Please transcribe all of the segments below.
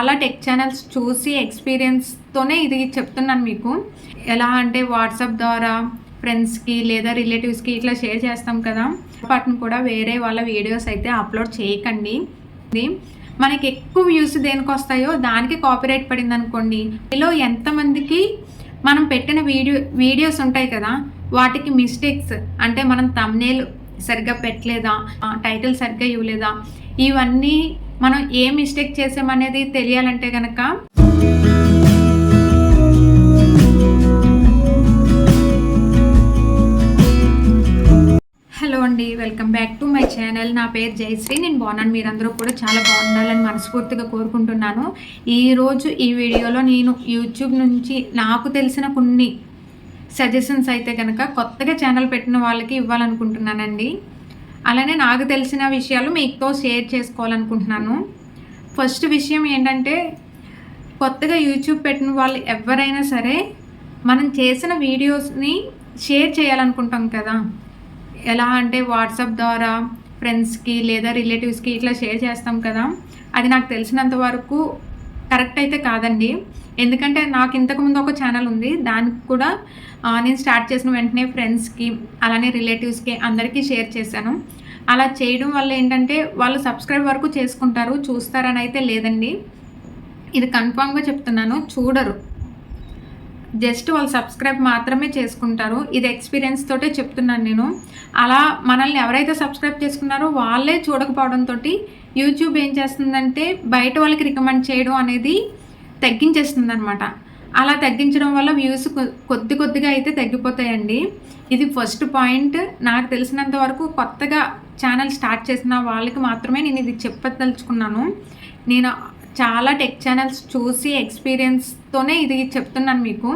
చాలా tech channels చూసి ఎక్స్పీరియన్స్తోనే ఇది చెప్తున్నాను మీకు. ఎలా అంటే వాట్సాప్ ద్వారా ఫ్రెండ్స్కి లేదా రిలేటివ్స్కి ఇట్లా షేర్ చేస్తాం కదా. వాటిని కూడా వేరే వాళ్ళ వీడియోస్ అయితే అప్లోడ్ చేయకండి. మనకి ఎక్కువ వ్యూస్ దేనికి వస్తాయో దానికి కాపీరైట్ పడింది అనుకోండి. ఇలా ఎంతమందికి మనం పెట్టిన వీడియో వీడియోస్ ఉంటాయి కదా. వాటికి మిస్టేక్స్ అంటే మనం తమ్నేల్ సరిగ్గా పెట్టలేదా టైటిల్ సరిగ్గా ఇవ్వలేదా ఇవన్నీ మనం ఏ మిస్టేక్ చేసామనేది తెలియాలంటే కనుక హలో అండి welcome back to my channel నా పేరు జయశ్రీ. నేను బాగున్నాను. మీరందరూ కూడా చాలా బాగుండాలని మనస్ఫూర్తిగా కోరుకుంటున్నాను. ఈరోజు ఈ వీడియోలో నేను యూట్యూబ్ నుంచి నాకు తెలిసిన కొన్ని సజెషన్స్ అయితే కనుక కొత్తగా ఛానల్ పెట్టిన వాళ్ళకి ఇవ్వాలనుకుంటున్నానండి. అలానే నాకు తెలిసిన విషయాలు మీతో షేర్ చేసుకోవాలనుకుంటున్నాను. ఫస్ట్ విషయం ఏంటంటే కొత్తగా యూట్యూబ్ పెట్టిన వాళ్ళు ఎవరైనా సరే మనం చేసిన వీడియోస్ని షేర్ చేయాలనుకుంటాం కదా. ఎలా అంటే వాట్సాప్ ద్వారా ఫ్రెండ్స్కి లేదా రిలేటివ్స్కి ఇట్లా షేర్ చేస్తాం కదా. అది నాకు తెలిసినంత వరకు కరెక్ట్ అయితే కాదండి. ఎందుకంటే నాకు ఇంతకుముందు ఒక ఛానల్ ఉంది. దానికి కూడా నేను స్టార్ట్ చేసిన వెంటనే ఫ్రెండ్స్కి అలానే రిలేటివ్స్కి అందరికీ షేర్ చేశాను. అలా చేయడం వల్ల ఏంటంటే వాళ్ళు సబ్స్క్రైబ్ వరకు చేసుకుంటారు చూస్తారని అయితే లేదండి. ఇది కన్ఫామ్గా చెప్తున్నాను చూడరు. జస్ట్ వాళ్ళు సబ్స్క్రైబ్ మాత్రమే చేసుకుంటారు. ఇది ఎక్స్పీరియన్స్ తోటే చెప్తున్నాను నేను. అలా మనల్ని ఎవరైతే సబ్స్క్రైబ్ చేసుకున్నారో వాళ్ళే చూడకపోవడంతో యూట్యూబ్ ఏం చేస్తుందంటే బయట వాళ్ళకి రికమెండ్ చేయడం అనేది తగ్గించేస్తుంది అనమాట అలా తగ్గించడం వల్ల వ్యూస్ కొద్ది కొద్దిగా అయితే తగ్గిపోతాయండి. ఇది ఫస్ట్ పాయింట్. నాకు తెలిసినంత వరకు కొత్తగా ఛానల్ స్టార్ట్ చేసిన వాళ్ళకి మాత్రమే నేను ఇది చెప్పదలుచుకున్నాను. నేను చాలా టెక్ ఛానల్స్ చూసి ఎక్స్పీరియన్స్తోనే ఇది చెప్తున్నాను మీకు.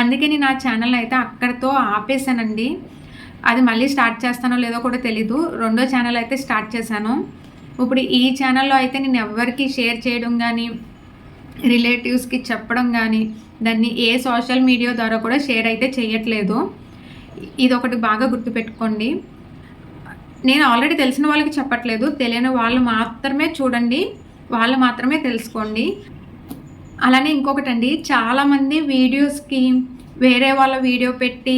అందుకే నేను ఆ ఛానల్ అయితే అక్కడితో ఆపేశానండి. అది మళ్ళీ స్టార్ట్ చేస్తానో లేదో కూడా తెలీదు. రెండో ఛానల్ అయితే స్టార్ట్ చేశాను. ఇప్పుడు ఈ ఛానల్లో అయితే నేను ఎవరికి షేర్ చేయడం కానీ రిలేటివ్స్కి చెప్పడం కానీ దాన్ని ఏ సోషల్ మీడియా ద్వారా కూడా షేర్ అయితే చేయట్లేదు. ఇది ఒకటి బాగా గుర్తుపెట్టుకోండి. నేను ఆల్రెడీ తెలిసిన వాళ్ళకి చెప్పట్లేదు. తెలియని వాళ్ళు మాత్రమే చూడండి. వాళ్ళు మాత్రమే తెలుసుకోండి. అలానే ఇంకొకటి అండి చాలామంది వీడియోస్కి వేరే వాళ్ళ వీడియో పెట్టి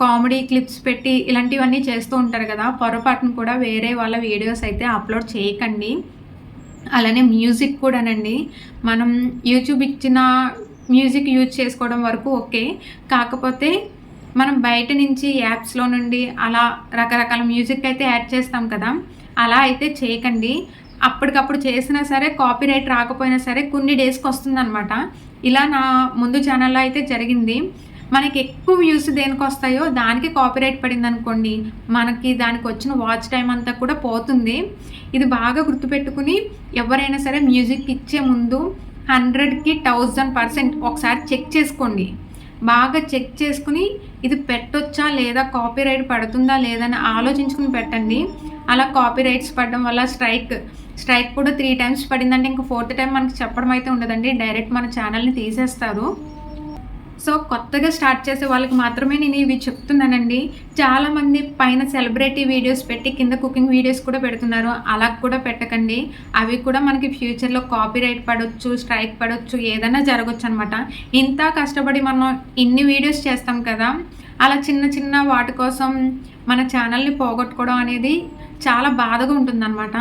కామెడీ క్లిప్స్ పెట్టి ఇలాంటివన్నీ చేస్తూ ఉంటారు కదా పొరపాటును కూడా వేరే వాళ్ళ వీడియోస్ అయితే అప్లోడ్ చేయకండి. అలానే మ్యూజిక్ కూడానండి. మనం యూట్యూబ్ ఇచ్చిన మ్యూజిక్ యూజ్ చేసుకోవడం వరకు ఓకే. కాకపోతే మనం బయట నుంచి యాప్స్లో నుండి అలా రకరకాల మ్యూజిక్ అయితే యాడ్ చేస్తాం కదా. అలా అయితే చేయకండి. అప్పటికప్పుడు చేసినా సరే కాపీరైట్ రాకపోయినా సరే కొన్ని డేస్కి వస్తుందన్నమాట. ఇలా నా ముందు ఛానల్లో అయితే జరిగింది. మనకి ఎక్కువ వ్యూస్ దేనికి వస్తాయో దానికి కాపీరైట్ పడింది అనుకోండి మనకి దానికి వచ్చిన వాచ్ టైం అంతా కూడా పోతుంది. ఇది బాగా గుర్తుపెట్టుకుని ఎవరైనా సరే మ్యూజిక్ ఇచ్చే ముందు హండ్రెడ్కి థౌజండ్ పర్సెంట్ ఒకసారి చెక్ చేసుకోండి. బాగా చెక్ చేసుకుని ఇది పెట్టొచ్చా లేదా కాపీరైట్ పడుతుందా లేదని ఆలోచించుకుని పెట్టండి. అలా కాపీరైట్స్ పడడం వల్ల స్ట్రైక్ స్ట్రైక్ కూడా త్రీ టైమ్స్ పడిందంటే ఇంకా ఫోర్త్ టైం మనకి చెప్పడం అయితే ఉండదండి. డైరెక్ట్ మన ఛానల్ని తీసేస్తారు. సో కొత్తగా స్టార్ట్ చేసే వాళ్ళకి మాత్రమే నేను ఇవి చెప్తున్నానండి. చాలామంది పైన సెలబ్రిటీ వీడియోస్ పెట్టి కింద కుకింగ్ వీడియోస్ కూడా పెడుతున్నారు. అలా కూడా పెట్టకండి. అవి కూడా మనకి ఫ్యూచర్లో కాపీరైట్ పడవచ్చు స్ట్రైక్ పడవచ్చు ఏదైనా జరగచ్చు అనమాట ఇంత కష్టపడి మనం ఇన్ని వీడియోస్ చేస్తాం కదా అలా చిన్న చిన్న వాటి కోసం మన ఛానల్ని పోగొట్టుకోవడం అనేది చాలా బాధగా ఉంటుందన్నమాట.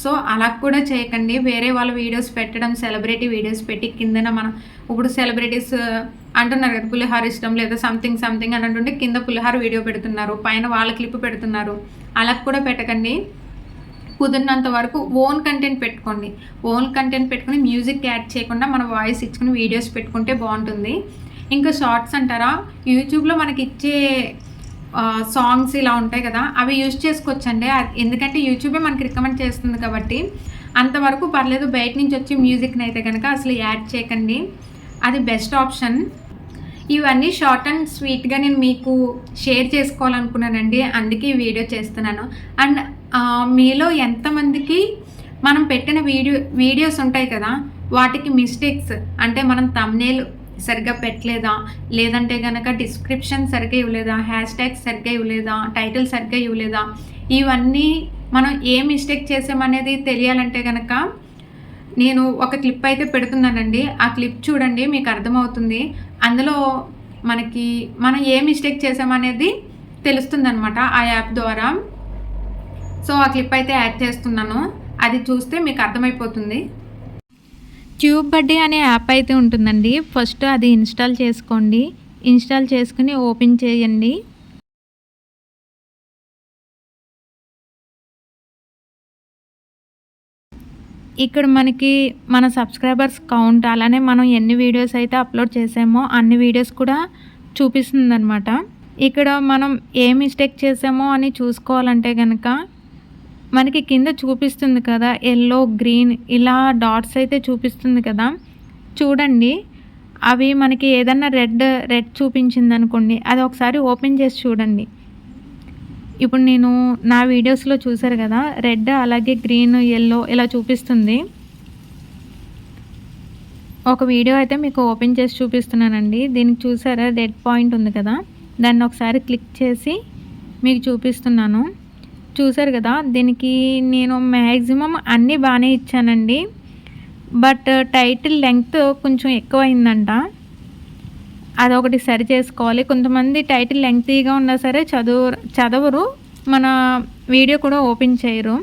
సో అలా కూడా చేయకండి. వేరే వాళ్ళ వీడియోస్ పెట్టడం సెలబ్రిటీ వీడియోస్ పెట్టి కిందన మనం ఇప్పుడు సెలబ్రిటీస్ అంటున్నారు కదా పులిహార ఇష్టం లేదా సంథింగ్ సంథింగ్ అని అంటుంటే కింద పులిహార వీడియో పెడుతున్నారు పైన వాళ్ళ క్లిప్ పెడుతున్నారు. అలా కూడా పెట్టకండి. కుదిరినంత వరకు ఓన్ కంటెంట్ పెట్టుకోండి. ఓన్ కంటెంట్ పెట్టుకుని మ్యూజిక్ యాడ్ చేయకుండా మన వాయిస్ ఇచ్చుకుని వీడియోస్ పెట్టుకుంటే బాగుంటుంది. ఇంకా షార్ట్స్ అంటారా? యూట్యూబ్లో మనకి ఇచ్చే సాంగ్స్ ఇలా ఉంటాయి కదా అవి యూజ్ చేసుకోవచ్చండి. ఎందుకంటే యూట్యూబే మనకి రికమెండ్ చేస్తుంది కాబట్టి అంతవరకు పర్లేదు బయట నుంచి వచ్చే మ్యూజిక్ని అయితే కనుక అసలు యాడ్ చేయకండి. అది బెస్ట్ ఆప్షన్ ఇవన్నీ షార్ట్ అండ్ స్వీట్గా నేను మీకు షేర్ చేసుకోవాలనుకున్నానండి. అందుకే ఈ వీడియో చేస్తున్నాను. అండ్ మీలో ఎంతమందికి మనం పెట్టిన వీడియో వీడియోస్ ఉంటాయి కదా వాటికి మిస్టేక్స్ అంటే మనం తమ్నేల్ సరిగ్గా పెట్టలేదా లేదంటే కనుక డిస్క్రిప్షన్ సరిగ్గా ఇవ్వలేదా హ్యాష్ ట్యాగ్ సరిగ్గా ఇవ్వలేదా టైటిల్ సరిగ్గా ఇవ్వలేదా ఇవన్నీ మనం ఏ మిస్టేక్ చేసామనేది తెలియాలంటే కనుక నేను ఒక క్లిప్ అయితే పెడుతున్నానండి. ఆ క్లిప్ చూడండి మీకు అర్థమవుతుంది. అందులో మనకి మనం ఏ మిస్టేక్ చేసామనేది తెలుస్తుందనమాట ఆ యాప్ ద్వారా. సో ఆ క్లిప్ అయితే యాడ్ చేస్తున్నాను. అది చూస్తే మీకు అర్థమైపోతుంది. ట్యూబ్ బడ్డీ అనే యాప్ అయితే ఉంటుందండి. ఫస్ట్ అది ఇన్స్టాల్ చేసుకోండి. ఇన్స్టాల్ చేసుకుని ఓపెన్ చేయండి. ఇక్కడ మనకి మన సబ్స్క్రైబర్స్ కౌంట్ అలానే మనం ఎన్ని వీడియోస్ అయితే అప్లోడ్ చేసామో అన్ని వీడియోస్ కూడా చూపిస్తుంది అనమాట ఇక్కడ మనం ఏ మిస్టేక్ చేసామో అని చూసుకోవాలంటే కనుక మనకి కింద చూపిస్తుంది కదా ఎల్లో గ్రీన్ ఇలా డాట్స్ అయితే చూపిస్తుంది కదా. చూడండి అవి మనకి ఏదన్నా రెడ్ రెడ్ చూపించింది అనుకోండి అది ఒకసారి ఓపెన్ చేసి చూడండి. ఇప్పుడు నేను నా వీడియోస్లో చూసారు కదా రెడ్ అలాగే గ్రీన్ ఎల్లో ఇలా చూపిస్తుంది. ఒక వీడియో అయితే మీకు ఓపెన్ చేసి చూపిస్తున్నానండి. దీనికి చూసారా రెడ్ పాయింట్ ఉంది కదా. దాన్ని ఒకసారి క్లిక్ చేసి మీకు చూపిస్తున్నాను. చూసారు కదా దీనికి నేను మ్యాక్సిమం అన్నీ బాగానే ఇచ్చానండి. బట్ టైటిల్ లెంగ్త్ కొంచెం ఎక్కువ అయిందంట అదొకటి సరి చేసుకోవాలి. కొంతమంది టైటిల్ లెంగ్తీగా ఉన్నా సరే చదువు చదవరు. మన వీడియో కూడా ఓపెన్ చేయరు.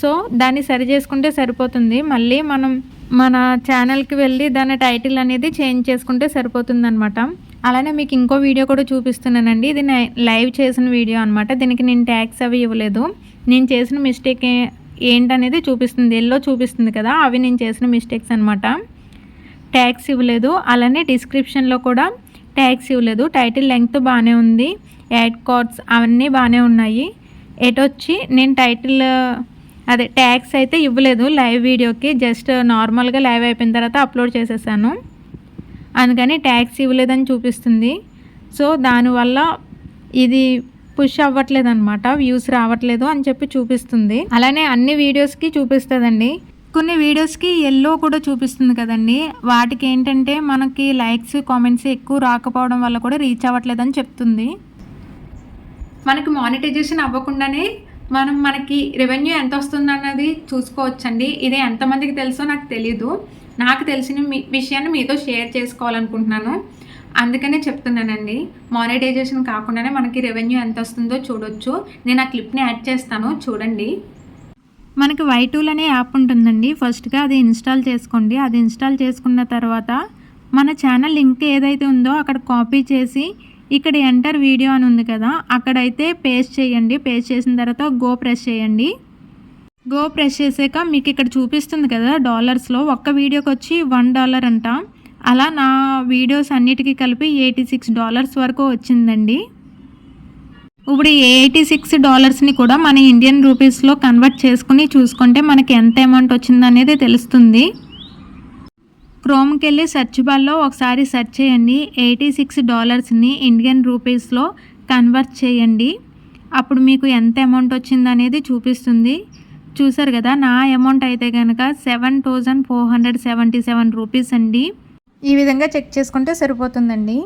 సో దాన్ని సరి చేసుకుంటే సరిపోతుంది. మళ్ళీ మనం మన ఛానల్కి వెళ్ళి దాని టైటిల్ అనేది చేంజ్ చేసుకుంటే సరిపోతుంది అనమాట అలానే మీకు ఇంకో వీడియో కూడా చూపిస్తున్నానండి. ఇది లైవ్ చేసిన వీడియో అనమాట దీనికి నేను ట్యాక్స్ అవి ఇవ్వలేదు. నేను చేసిన మిస్టేక్ ఏంటనేది చూపిస్తుంది. ఎల్లో చూపిస్తుంది కదా అవి నేను చేసిన మిస్టేక్స్ అనమాట ట్యాక్స్ ఇవ్వలేదు. అలానే డిస్క్రిప్షన్లో కూడా ట్యాక్స్ ఇవ్వలేదు. టైటిల్ లెంగ్త్ బాగానే ఉంది. యాడ్ కార్డ్స్ అవన్నీ బాగానే ఉన్నాయి. ఎటొచ్చి నేను టైటిల్ అదే ట్యాక్స్ అయితే ఇవ్వలేదు. లైవ్ వీడియోకి జస్ట్ నార్మల్గా లైవ్ అయిపోయిన తర్వాత అప్లోడ్ చేసేసాను. అందుకని ట్యాక్స్ ఇవ్వలేదని చూపిస్తుంది. సో దానివల్ల ఇది పుష్ అవ్వట్లేదు అనమాట వ్యూస్ రావట్లేదు అని చెప్పి చూపిస్తుంది. అలానే అన్ని వీడియోస్కి చూపిస్తుందండి. కొన్ని వీడియోస్కి ఎల్లో కూడా చూపిస్తుంది కదండి. వాటికి ఏంటంటే మనకి లైక్స్ కామెంట్స్ ఎక్కువ రాకపోవడం వల్ల కూడా రీచ్ అవ్వట్లేదని చెప్తుంది. మనకి మానిటైజేషన్ అవ్వకుండానే మనం మనకి రెవెన్యూ ఎంత వస్తుంది అన్నది చూసుకోవచ్చండి. ఇది ఎంతమందికి తెలుసో నాకు తెలీదు. నాకు తెలిసిన మీ విషయాన్ని మీతో షేర్ చేసుకోవాలనుకుంటున్నాను. అందుకనే చెప్తున్నానండి. మానిటైజేషన్ కాకుండానే మనకి రెవెన్యూ ఎంత వస్తుందో చూడొచ్చు. నేను ఆ క్లిప్ని యాడ్ చేస్తాను. చూడండి. మనకి వైటూల్ అనే యాప్ ఉంటుందండి. ఫస్ట్గా అది ఇన్స్టాల్ చేసుకోండి. అది ఇన్స్టాల్ చేసుకున్న తర్వాత మన ఛానల్ లింక్ ఏదైతే ఉందో అక్కడ కాపీ చేసి ఇక్కడ ఎంటర్ వీడియో అని ఉంది కదా అక్కడైతే పేస్ట్ చేయండి. పేస్ట్ చేసిన తర్వాత గో ప్రెస్ చేయండి. గో ప్రెస్ చేసాక మీకు ఇక్కడ చూపిస్తుంది కదా డాలర్స్లో ఒక్క వీడియోకి వచ్చి వన్ డాలర్ అంట. అలా నా వీడియోస్ అన్నిటికీ కలిపి ఎయిటీ సిక్స్ డాలర్స్ వరకు వచ్చిందండి. ఇప్పుడు ఎయిటీ సిక్స్ డాలర్స్ని కూడా మన ఇండియన్ రూపీస్లో కన్వర్ట్ చేసుకుని చూసుకుంటే మనకి ఎంత అమౌంట్ వచ్చిందనేది తెలుస్తుంది. క్రోమ్కి వెళ్ళి సెర్చ్ బార్లో ఒకసారి సెర్చ్ చేయండి. ఎయిటీ సిక్స్ డాలర్స్ని ఇండియన్ రూపీస్లో కన్వర్ట్ చేయండి. అప్పుడు మీకు ఎంత అమౌంట్ వచ్చిందనేది చూపిస్తుంది. చూసారు కదా నా అమౌంట్ అయితే కనుక seven thousand four hundred seventy seven rupees అండి. ఈ విధంగా చెక్ చేసుకుంటే సరిపోతుందండి.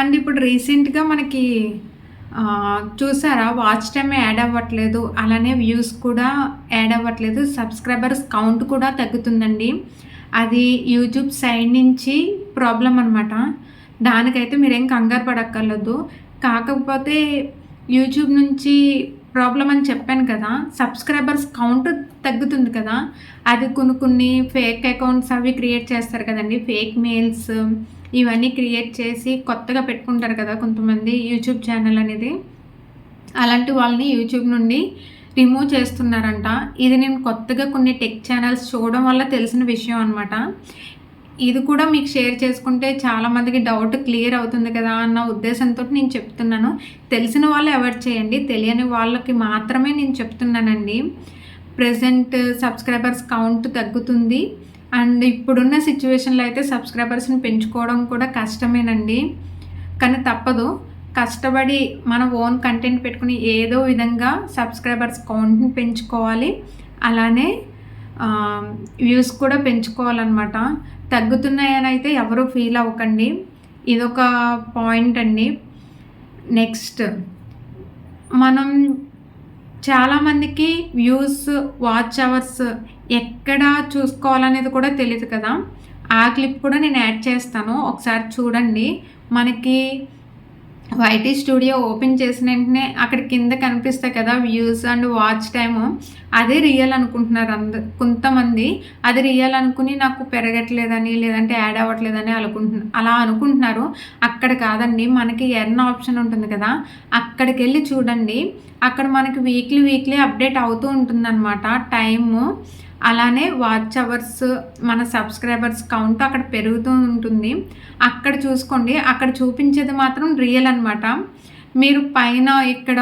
అండ్ ఇప్పుడు రీసెంట్గా మనకి చూసారా? వాచ్ టైమ్ యాడ్ అవ్వట్లేదు. అలానే వ్యూస్ కూడా యాడ్ అవ్వట్లేదు. సబ్స్క్రైబర్స్ కౌంట్ కూడా తగ్గుతుందండి. అది యూట్యూబ్ సైడ్ నుంచి ప్రాబ్లం అనమాట దానికైతే మీరేం కంగారు పడక్కర్లేదు. కాకపోతే యూట్యూబ్ నుంచి ప్రాబ్లం అని చెప్పాను కదా సబ్స్క్రైబర్స్ కౌంట్ తగ్గుతుంది కదా. అది కొన్ని కొన్ని ఫేక్ అకౌంట్స్ అవి క్రియేట్ చేస్తారు కదండి. ఫేక్ మెయిల్స్ ఇవన్నీ క్రియేట్ చేసి కొత్తగా పెట్టుకుంటారు కదా కొంతమంది యూట్యూబ్ ఛానల్ అనేది. అలాంటి వాళ్ళని యూట్యూబ్ నుండి రిమూవ్ చేస్తున్నారంట. ఇది నేను కొత్తగా కొన్ని టెక్ ఛానల్స్ చూడడం వల్ల తెలిసిన విషయం అనమాట ఇది కూడా మీకు షేర్ చేసుకుంటే చాలామందికి డౌట్ క్లియర్ అవుతుంది కదా అన్న ఉద్దేశంతో నేను చెప్తున్నాను. తెలిసిన వాళ్ళు అవాయిడ్ చేయండి తెలియని వాళ్ళకి మాత్రమే నేను చెప్తున్నానండి. ప్రజెంట్ సబ్స్క్రైబర్స్ కౌంట్ తగ్గుతుంది. అండ్ ఇప్పుడున్న సిచ్యువేషన్లో అయితే సబ్స్క్రైబర్స్ని పెంచుకోవడం కూడా కష్టమేనండి. కానీ తప్పదు. కష్టపడి మన ఓన్ కంటెంట్ పెట్టుకుని ఏదో విధంగా సబ్స్క్రైబర్స్ కౌంట్ని పెంచుకోవాలి. అలానే వ్యూస్ కూడా పెంచుకోవాలన్నమాట. తగ్గుతున్నాయని అయితే ఎవరు ఫీల్ అవ్వకండి. ఇదొక పాయింట్ అండి. నెక్స్ట్ మనం చాలామందికి వ్యూస్ వాచ్ అవర్స్ ఎక్కడ చూసుకోవాలనేది కూడా తెలియదు కదా. ఆ క్లిప్ కూడా నేను యాడ్ చేస్తాను. ఒకసారి చూడండి. మనకి వైటీ స్టూడియో ఓపెన్ చేసిన వెంటనే అక్కడ కింద కనిపిస్తాయి కదా వ్యూస్ అండ్ వాచ్ టైము. అదే రియల్ అనుకుంటున్నారు అంద కొంతమంది. అది రియల్ అనుకుని నాకు పెరగట్లేదని లేదంటే యాడ్ అవ్వట్లేదని అనుకుంటు అలా అనుకుంటున్నారు. అక్కడ కాదండి. మనకి ఎర్న్ ఆప్షన్ ఉంటుంది కదా. అక్కడికి వెళ్ళి చూడండి. అక్కడ మనకి వీక్లీ వీక్లీ అప్డేట్ అవుతూ ఉంటుందన్నమాట టైము. అలానే వాచ్ అవర్స్ మన సబ్స్క్రైబర్స్ కౌంట్ అక్కడ పెరుగుతూ ఉంటుంది. అక్కడ చూసుకోండి. అక్కడ చూపించేది మాత్రం రియల్ అనమాట మీరు పైన ఇక్కడ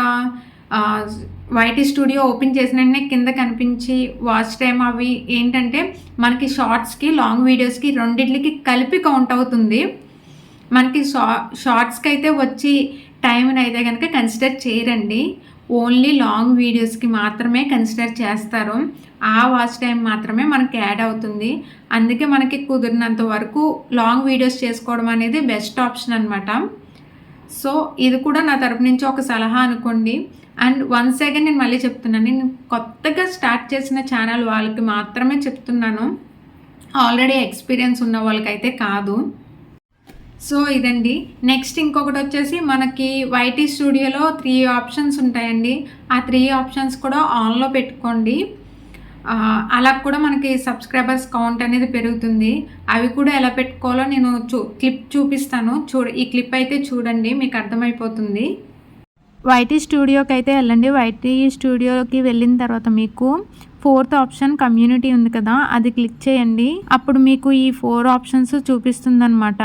వైటీ స్టూడియో ఓపెన్ చేసిన వెంటనే కింద కనిపించి వాచ్ టైం అవి ఏంటంటే మనకి షార్ట్స్కి లాంగ్ వీడియోస్కి రెండింటికి కలిపి కౌంట్ అవుతుంది. మనకి షా షార్ట్స్కి అయితే వచ్చి టైంని అయితే కనుక కన్సిడర్ చేయరండి. ఓన్లీ లాంగ్ వీడియోస్కి మాత్రమే కన్సిడర్ చేస్తారు. ఆ వాచ్ టైం మాత్రమే మనకి యాడ్ అవుతుంది. అందుకే మనకి కుదిరినంత వరకు లాంగ్ వీడియోస్ చేసుకోవడం అనేది బెస్ట్ ఆప్షన్ అనమాట సో ఇది కూడా నా తరపు నుంచి ఒక సలహా అనుకోండి. అండ్ వన్ సెకండ్ నేను మళ్ళీ చెప్తున్నాను. నేను కొత్తగా స్టార్ట్ చేసిన ఛానల్ వాళ్ళకి మాత్రమే చెప్తున్నాను. ఆల్రెడీ ఎక్స్పీరియన్స్ ఉన్న వాళ్ళకైతే కాదు. సో ఇదండి. నెక్స్ట్ ఇంకొకటి వచ్చేసి మనకి వైటీ స్టూడియోలో త్రీ ఆప్షన్స్ ఉంటాయండి. ఆ త్రీ ఆప్షన్స్ కూడా ఆన్లో పెట్టుకోండి. అలా కూడా మనకి సబ్స్క్రైబర్స్ కౌంట్ అనేది పెరుగుతుంది. అవి కూడా ఎలా పెట్టుకోవాలో నేను చూ క్లిప్ చూపిస్తాను. చూ ఈ క్లిప్ అయితే చూడండి మీకు అర్థమైపోతుంది. వైటీ స్టూడియోకి అయితే వెళ్ళండి. వైటీ స్టూడియోకి వెళ్ళిన తర్వాత మీకు ఫోర్త్ ఆప్షన్ కమ్యూనిటీ ఉంది కదా అది క్లిక్ చేయండి. అప్పుడు మీకు ఈ ఫోర్ ఆప్షన్స్ చూపిస్తుందనమాట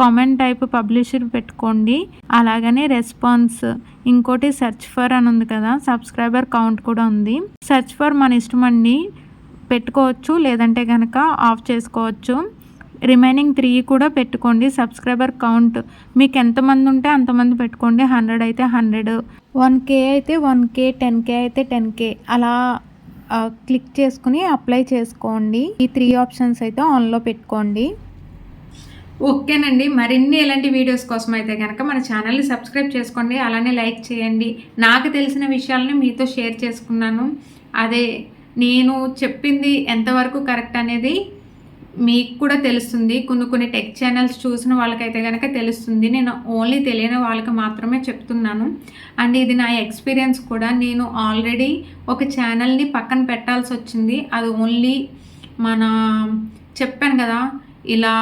కామెంట్ టైప్ పబ్లిషర్ పెట్టుకోండి. అలాగనే రెస్పాన్స్. ఇంకోటి సెర్చ్ ఫర్ అని ఉంది కదా సబ్స్క్రైబర్ కౌంట్ కూడా ఉంది. సెర్చ్ ఫర్ మన ఇష్టం అండి. పెట్టుకోవచ్చు లేదంటే కనుక ఆఫ్ చేసుకోవచ్చు. రిమైనింగ్ త్రీ కూడా పెట్టుకోండి సబ్స్క్రైబర్ కౌంట్. మీకు ఎంతమంది ఉంటే అంతమంది పెట్టుకోండి హండ్రెడ్ అయితే హండ్రెడ్. వన్ కే అయితే వన్ కే టెన్ కే అయితే టెన్ కే. అలా క్లిక్ చేసుకుని అప్లై చేసుకోండి. ఈ త్రీ ఆప్షన్స్ అయితే ఆన్లో పెట్టుకోండి. ఓకేనండి. మరిన్ని ఇలాంటి వీడియోస్ కోసం అయితే కనుక మన ఛానల్ని సబ్స్క్రైబ్ చేసుకోండి. అలానే లైక్ చేయండి. నాకు తెలిసిన విషయాలని మీతో షేర్ చేసుకున్నాను. అదే నేను చెప్పింది ఎంతవరకు కరెక్ట్ అనేది మీకు కూడా తెలుస్తుంది. కొన్ని కొన్ని టెక్ ఛానల్స్ చూసిన వాళ్ళకైతే కనుక తెలుస్తుంది. నేను ఓన్లీ తెలియని వాళ్ళకి మాత్రమే చెప్తున్నాను. అండ్ ఇది నా ఎక్స్పీరియన్స్ కూడా. నేను ఆల్రెడీ ఒక ఛానల్ని పక్కన పెట్టాల్సి వచ్చింది. అది ఓన్లీ మన చెప్పాను కదా ఇలా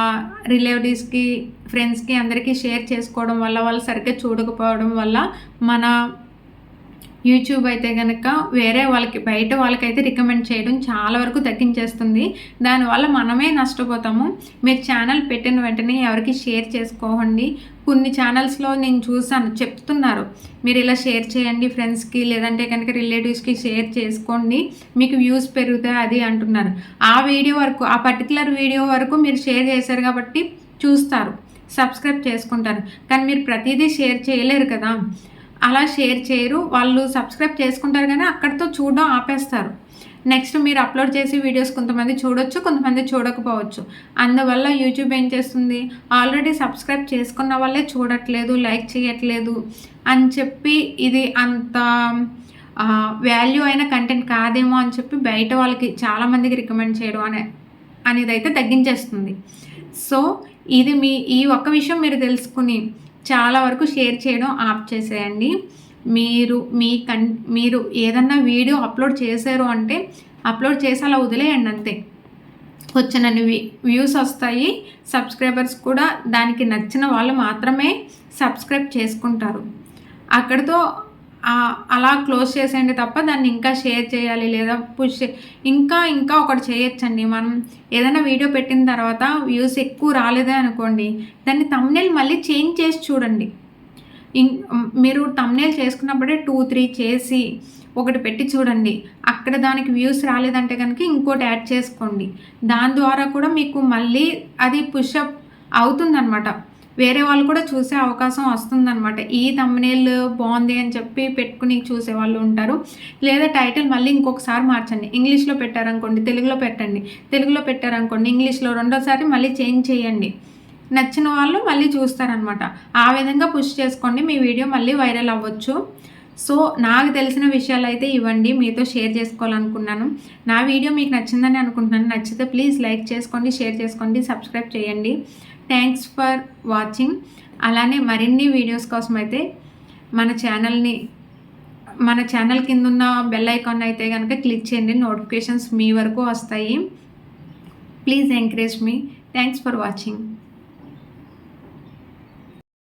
రిలేటివ్స్కి ఫ్రెండ్స్కి అందరికీ షేర్ చేసుకోవడం వల్ల వాళ్ళు సరిగ్గా చూడకపోవడం వల్ల మన యూట్యూబ్ అయితే కనుక వేరే వాళ్ళకి బయట వాళ్ళకైతే రికమెండ్ చేయడం చాలా వరకు తగ్గించేస్తుంది. దానివల్ల మనమే నష్టపోతాము. మీరు ఛానల్ పెట్టిన వెంటనే ఎవరికి షేర్ చేసుకోండి కొన్ని ఛానల్స్లో నేను చూసాను చెప్తున్నారు. మీరు ఇలా షేర్ చేయండి ఫ్రెండ్స్కి లేదంటే కనుక రిలేటివ్స్కి షేర్ చేసుకోండి మీకు వ్యూస్ పెరుగుతాయి అది అంటున్నారు. ఆ వీడియో వరకు ఆ పర్టికులర్ వీడియో వరకు మీరు షేర్ చేశారు కాబట్టి చూస్తారు సబ్స్క్రైబ్ చేసుకుంటారు. కానీ మీరు ప్రతిదీ షేర్ చేయలేరు కదా. అలా షేర్ చేయరు వాళ్ళు సబ్స్క్రైబ్ చేసుకుంటారు కానీ అక్కడితో చూడడం ఆపేస్తారు. నెక్స్ట్ మీరు అప్లోడ్ చేసే వీడియోస్ కొంతమంది చూడొచ్చు కొంతమంది చూడకపోవచ్చు. అందువల్ల యూట్యూబ్ ఏం చేస్తుంది? ఆల్రెడీ సబ్స్క్రైబ్ చేసుకున్న వాళ్ళే చూడట్లేదు లైక్ చేయట్లేదు అని చెప్పి ఇది అంత వాల్యూ అయిన కంటెంట్ కాదేమో అని చెప్పి బయట వాళ్ళకి చాలామందికి రికమెండ్ చేయడం అనే అనేది అయితే తగ్గించేస్తుంది. సో ఇది మీ ఈ ఒక్క విషయం మీరు తెలుసుకుని చాలా వరకు షేర్ చేయడం ఆఫ్ చేసేయండి మీరు మీ కన్ మీరు ఏదన్నా వీడియో అప్లోడ్ చేశారు అంటే అప్లోడ్ చేసి అలా వదిలేయండి అంతే. వచ్చినన్ని వ్యూస్ వస్తాయి. సబ్స్క్రైబర్స్ కూడా దానికి నచ్చిన వాళ్ళు మాత్రమే సబ్స్క్రైబ్ చేసుకుంటారు. అక్కడితో అలా క్లోజ్ చేసేయండి తప్ప దాన్ని ఇంకా షేర్ చేయాలి లేదా పుష్ ఇంకా ఇంకా ఒకటి చేయొచ్చండి. మనం ఏదైనా వీడియో పెట్టిన తర్వాత వ్యూస్ ఎక్కువ రాలేదే అనుకోండి దాన్ని తమ్నెల్ మళ్ళీ చేంజ్ చేసి చూడండి. మీరు తమ్నేల్ చేసుకున్నప్పుడే టూ త్రీ చేసి ఒకటి పెట్టి చూడండి. అక్కడ దానికి వ్యూస్ రాలేదంటే కనుక ఇంకోటి యాడ్ చేసుకోండి. దాని ద్వారా కూడా మీకు మళ్ళీ అది పుషప్ అవుతుందన్నమాట. వేరే వాళ్ళు కూడా చూసే అవకాశం వస్తుందన్నమాట. ఈ తమ్నేల్ బాగుంది అని చెప్పి పెట్టుకుని చూసే వాళ్ళు ఉంటారు. లేదా టైటిల్ మళ్ళీ ఇంకొకసారి మార్చండి. ఇంగ్లీష్లో పెట్టారనుకోండి తెలుగులో పెట్టండి. తెలుగులో పెట్టారనుకోండి ఇంగ్లీష్లో రెండోసారి మళ్ళీ చేంజ్ చేయండి. నచ్చిన వాళ్ళు మళ్ళీ చూస్తారనమాట ఆ విధంగా పుష్ చేసుకోండి మీ వీడియో మళ్ళీ వైరల్ అవ్వచ్చు. సో నాకు తెలిసిన విషయాలు అయితే ఇవ్వండి మీతో షేర్ చేసుకోవాలనుకున్నాను. నా వీడియో మీకు నచ్చిందని అనుకుంటున్నాను. నచ్చితే ప్లీజ్ లైక్ చేసుకోండి షేర్ చేసుకోండి సబ్స్క్రైబ్ చేయండి. థ్యాంక్స్ ఫర్ వాచింగ్ అలానే మరిన్ని వీడియోస్ కోసం అయితే మన ఛానల్ని మన ఛానల్ కింద ఉన్న బెల్ ఐకాన్ అయితే కనుక క్లిక్ చేయండి. నోటిఫికేషన్స్ మీ వరకు వస్తాయి. Please encourage me. Thanks for watching